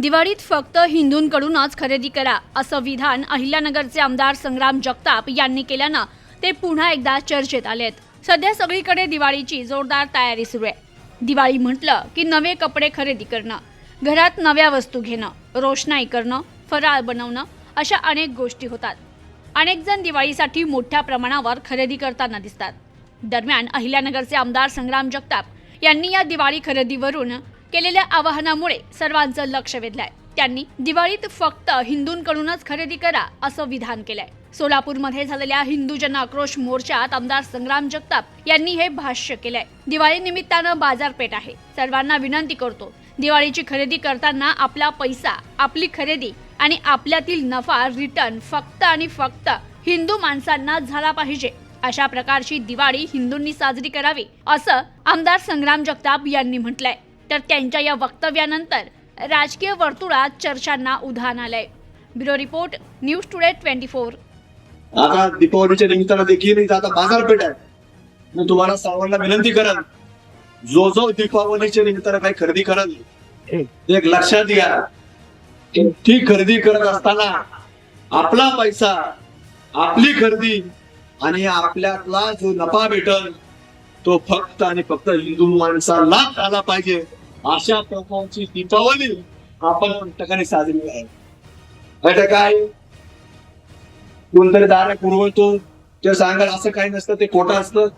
दिवाळीत फक्त हिंदूंकडूनच खरेदी करा असं विधान अहिल्यानगरचे आमदार संग्राम जगताप यांनी केल्यानं ते पुन्हा एकदा चर्चेत आलेत. सध्या सगळीकडे दिवाळीची जोरदार तयारी सुरू आहे. दिवाळी म्हटलं की नवे कपडे खरेदी करणं घरात नव्या वस्तू घेणं रोषणाई करणं फराळ बनवणं अशा अनेक गोष्टी होतात. अनेक जण दिवाळीसाठी मोठ्या प्रमाणावर खरेदी करताना दिसतात. दरम्यान अहिल्यानगरचे आमदार संग्राम जगताप यांनी या दिवाळी खरेदीवरून केलेल्या आवाहनामुळे सर्वांचं लक्ष वेधलंय. त्यांनी दिवाळीत फक्त हिंदूंकडूनच खरेदी करा असं विधान केलंय. सोलापूरमध्ये झालेल्या हिंदू जन आक्रोश मोर्चात आमदार संग्राम जगताप यांनी हे भाष्य केलंय. दिवाळी निमित्तानं बाजारपेठ आहे. सर्वांना विनंती करतो दिवाळीची खरेदी करताना आपला पैसा आपली खरेदी आणि आपल्यातील नफा रिटर्न फक्त आणि फक्त हिंदू माणसांना झाला पाहिजे. अशा प्रकारची दिवाळी हिंदूंनी साजरी करावी असं आमदार संग्राम जगताप यांनी म्हटलंय. तर त्यांच्या या वक्तव्यानंतर राजकीय वर्तुळात चर्चांना उधाण आलंय. Bureau report news today twenty four. आता दीपावलीच्या निमित्तानं देखील इथं आता बाजारपेठ आहे. मी तुम्हाला सर्वांना विनंती करल जो जो दीपावलीच्या निमित्तानं काही खरेदी करल एक लक्षात घ्या. ती खरेदी करत असताना आपला पैसा आपली खरेदी आणि आपल्यातला जो नफा भेटल तो फक्त आणि फक्त हिंदू माणसाला आला पाहिजे. अशा प्रकारची दीपावली आपण ठिकाणी साजरी आहे आता काय? कोणतरी दारा पुरवतो ते सांगाल असं काही नसतं ते खोटं असतं.